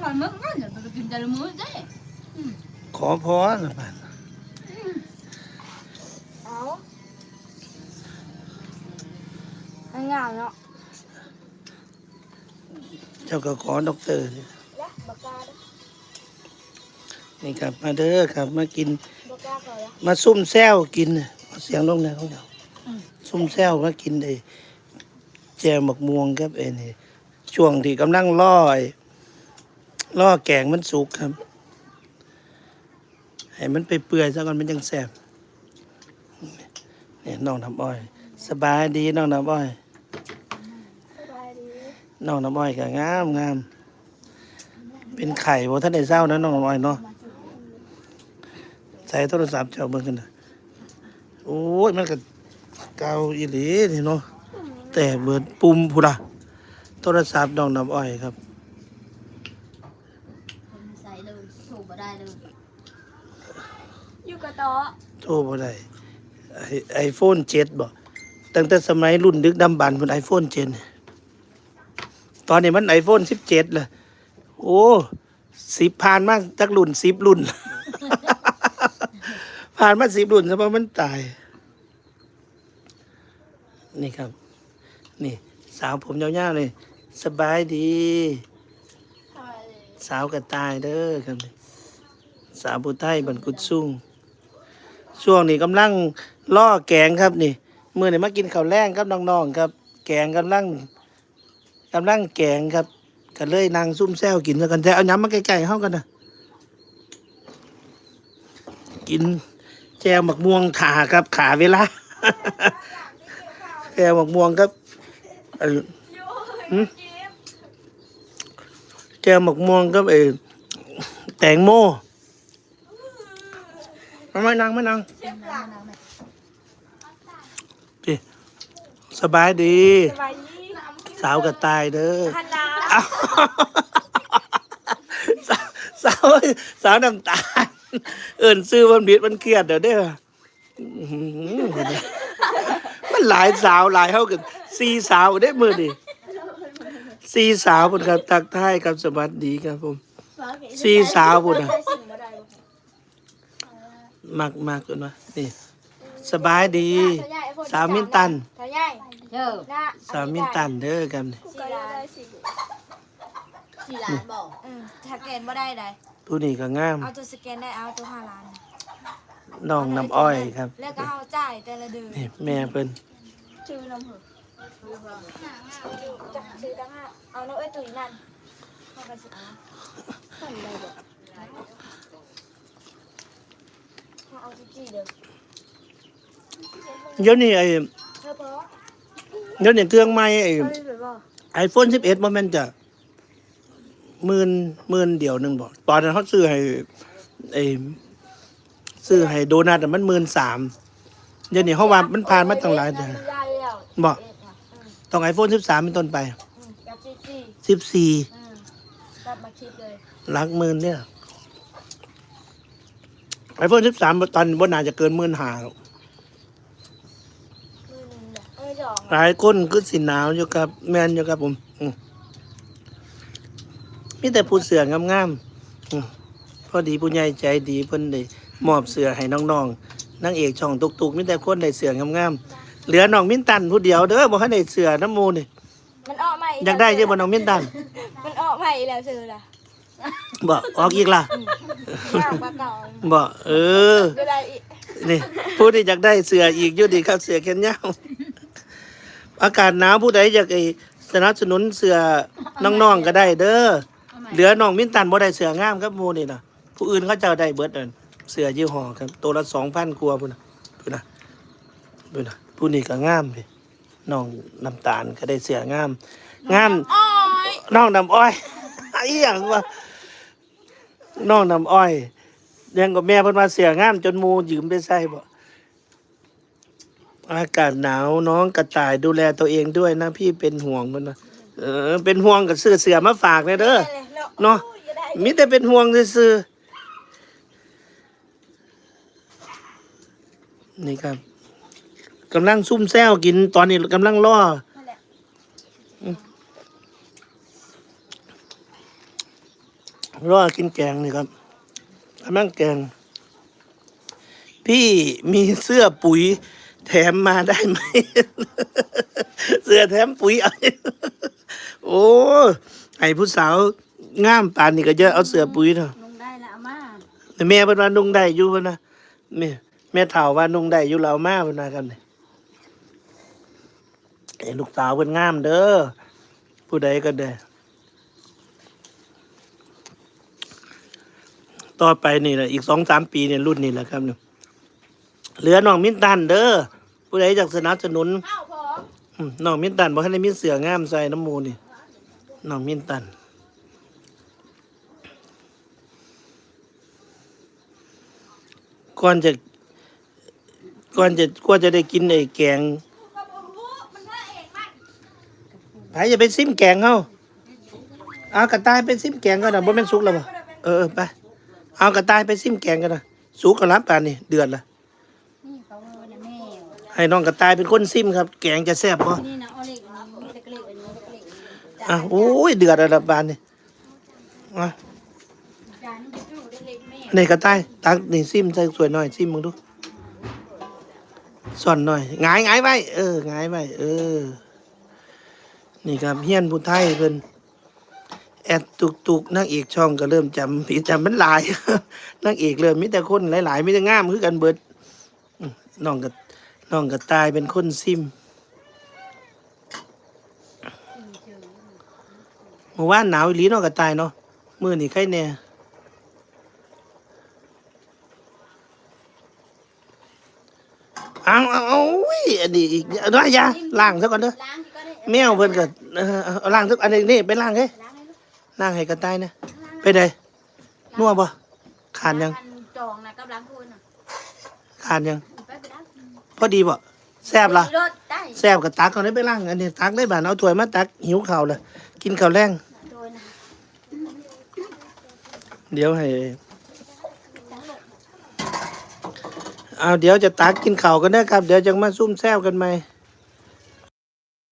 หอยมึกนั่นเดี๋ยวไปกินแต่ละมื้อเด้ขอพรนะบ้านเอาอันงามเนาะเจ้าก็ขอด็อกเตอร์นี่และบกาเด้อนี่ครับมาเด้อครับมากินบกาก่อนละมาซุ่มแซวกินน่ะเอาเสียงลงนะเขาเจ้าซุ่มแซวมากินไอ้แจวหมกม่วงครับไอ้นี่ช่วงที่กำลังล่อไอ้ ล่อแกงมันสุกครับ ให้มันไปเปื่อยซะก่อนมันจังแซ่บนี่น้องน้ำอ้อย สบายดีน้องน้ำอ้อยสบายดีน้องน้ำอ้อยก็งามงามเป็นไข่บ่ท่านได้เศร้านะน้องน้ำอ้อยเนาะใส่โทรศัพท์เจ้าเบิ่งกันนะโอ้ยมันก็เก่าอีหลีนี่เนาะแต่เบิดปุ่มพุนละโทรศัพท์น้องน้ำอ้อยครับ ใส่เลยสูบบ่ได้เลย อยู่กับโต๊ะโทรบ่ได้ไอโฟนเจ็ดบ่ตั้งแต่สมัยรุ่นดึกดำบรรพ์พุ่นไอโฟนเจ็ดตอนนี้มันไอโฟนสิบเจ็ดเลยโอ้สิบผ่านมาจากรุ่นสิบรุ่น ผ่านมาสิบรุ่นซะเพราะมันตาย นี่ครับ นี่ สาวผมยาวๆเลยสบายดี สาวกระตายเด้อครับนี่สาวผู้ไทยบันกุดซุ่ง ช่วงนี้กำลังล่อแกงครับนี่เมื่อนี่มากินข้าวแรงครับน้องๆครับ แกงกำลังกำลังแกงครับก็เลยนางซุ่มแซวกินแล้วกันแต่เอาย้ำมาใกล้ๆเข้ากันนะกินแจวหมักม่วงขาครับขาเวลาแจวหมักม่วงครับเออแจวหมักม่วงครับเออแตงโม มาไม่นางไม่นางพี่สบายดีสบายดี สาวกระตายเด้อฮันนาอ้าวสาวสาวสาวน้ำตาลเอิ่นซื้อมันบิดมันเครียดเดี๋ยวเด้ออื้อหือมันหลายสาวหลายเท่ากันสี่สาวได้มือดิสี่สาวพุ่นครับตักทายครับสวัสดีครับผมสี่สาวพุ่นนะใส่สิ่งบ่ได้บ่ มากมากกันมานี่ สบายดี สาวมินตัน ทายายเด้อหน้าสาวมินตันเด้อครับนี่สี่ล้านสี่ล้านบ่อืมถ้าแกนบ่ได้ได้ผู้นี้ก็งามเอาตัวสแกนได้เอาตัวห้าล้านน้องน้ำอ้อยครับ แล้วก็เอาจ่ายแต่ละเดือนนี่แม่เพิ่นชื่อน้ำเหอะจักซื้อตั้งห้าเอาน้องเอ้ยตุ๋ยนั่นเอากันสิเอาสั่นเลยบ่เอา เอาจี้ๆเด้อเดี๋ยวนี้ไอ้เธอพอเดี๋ยวนี้เครื่องใหม่ไอ้เอาได้เลยบ่ไอโฟนสิบเอ็ดมันแม่นจะหมื่นหมื่นเดียวหนึ่งบอกตอนนั้นเขาซื้อให้ไอซื้อให้โดนัทอะมันหมื่นสามเดี๋ยวนี้เขาว่ามันผ่านมาตั้งหลายเดือนได้แล้วบอกเอ็ดน่ะอืมต้องไอโฟนสิบสามเป็นต้นไปอืมกับจี้สิบสี่ๆอืมกลับมาคิดเลยหลักหมื่นเนี่ย ไอโฟนสิบสามตอนบนน่าจะเกินหมื่นหาหรอกมือหนึงเนี่ยเอ้ยดอกหลายคนคือสิหนาวอยู่กับ แมนอยู่กับผมอืมมีแต่ผู้เสืองามๆอืมพอดีผู้ใหญ่ใจดีเพิ่นได้มอบเสือให้น้องๆนางเอกช่องตุกๆมีแต่คนได้เสืองามๆเหลือน้องมิ้นตันผู้เดียวเด้อบ่ทันได้เสือน้ำมูนี่มันออกใหม่อยากได้ใช่บ่น้องมิ้นตันมันออกใหม่แล้วซื้อละ บ่ออกอีกล่ะยากกว่าเก่าบ่เออก็ได้อีกนี่ผู้ที่อยากได้เสืออีกอยู่ดีครับเสือแขนยาวอากาศหนาวผู้ใดอยากไอ้สนับสนุนเสือน้องๆก็ได้ เด้อเหลือน้องมิ้นตันบ่ได้เสืองามครับหมู่นี่น่ะผู้อื่นเขาเจ้าได้เบิดนั่นเสือยี่ห้อครับตัวละ2,000กว่าพุ่นน่ะพุ่นน่ะพุ่นน่ะผู้นี้ก็งามพี่น้องน้ำตาลก็ได้เสืองามงามอ้อยน้องน้ำอ้อยอีหยังวะ น้องน้ำอ้อยยังกับแม่เพิ่นมาเสียงามจนมูยืมไปใส่บ่อากาศหนาวน้องกระต่ายดูแลตัวเองด้วยนะ พี่เป็นห่วงมันนะเออ เป็นห่วงกับเสื้อเสือมาฝากเลยเด้อเนาะมิแต่เป็นห่วงซื่อนี่ครับกำลังซุ่มแซวกินตอนนี้กำลังล่อ นั่นแหละ รอกินแกงนี่ครับกำลังแกง พี่มีเสื้อปุ๋ย แถมมาได้ไหม เสื้อแถมปุ๋ยเอาโอ้ไอผู้สาวงามปานนี่ก็เยอะเอาเสื้อปุ๋ยเนาะลงได้แล้วเอามาแม่เพิ่นว่านุ่งได้อยู่เพิ่นนะแม่แม่เฒ่าว่านุ่งได้อยู่แล้วมาเพิ่นว่ากันนี่ไอ้ลูกสาวเพิ่นงามเด้อผู้ใดก็ได้ ต่อไปนี่แหละอีกสองสามปีเนี่ยรุ่นนี่แหละครับเนี่ยเหลือน้องมินตันเด้อผู้ใดจากสนับสนุนข้าวพออืมน้องมินตันบอกให้ได้มีเสืองามใส่น้ำมูนี่น้องมินตัน ก่อนจะก่อนจะกว่าจะได้กินไอ้แกงก็บ่รู้มันพระเอกมันไผจะไปซิมแกงเฮาเอากระต่ายไปซิมแกงกันนะบ่แม่นสุกแล้วบ่เออเออไป เอากระต่ายไปซิมแกงกันนะสุกกันรับปานนี่เดือดละนี่เขาเออนะแม่ให้น้องกระต่ายเป็นคนซิมครับ แกงจะแซ่บบ่นี่นะเอาเล็กอันนี้เล็กเล็กอันนี้เล็กเล็กอันนี้อะโอ้ยเดือดแล้วละบานนี่อะจานนี้จะดูเล็กๆแม่นี่กระต่ายตักนี่ซิมใส่สวยหน่อยซิมมึงดูส่อนหน่อยหงายหงายไว้เออหงายไว้เออ นี่ครับเฮียนผู้ไทยเพิ่น แอดตุกตุกนางเอกช่องก็เริ่มจำผิดจำมันหลายนางเอกเริ่มมีแต่คนหลายๆมีแต่งามคือกันเบิดน้องก็น้องก็ตายเป็นคนซิมเมื่อวานหนาวอีหลีเนาะก็ตายเนาะมือนี้ใครแน่เอาเอาเอาอุ้ยอันนี้อีกเอาด้วยยาล้างซะก่อนเด้อแมวเพิ่นก็เออเอาล้างทุกอันนี้นี่ไปล้างเฮ้ย ล้างให้ลูกล้างให้กระต่ายนะไปไดนัวบ่ขาดยังล้อันจองนะกับล้างคุณน่ะขาดยังไปไปล้างพอดีบ่แซ่บล่ะรถได้แซ่บก็ตักเอาได้ไปล้างอันนี้ตักได้บาดเอาถ้วยมาตักหิวข้าวเลยกินข้าวแรงโดนนะเดี๋ยวให้เอาเดี๋ยวจะตักกินข้าวกันเด้อครับ เดี๋ยวจะมาซุ่มแซวกันใหม่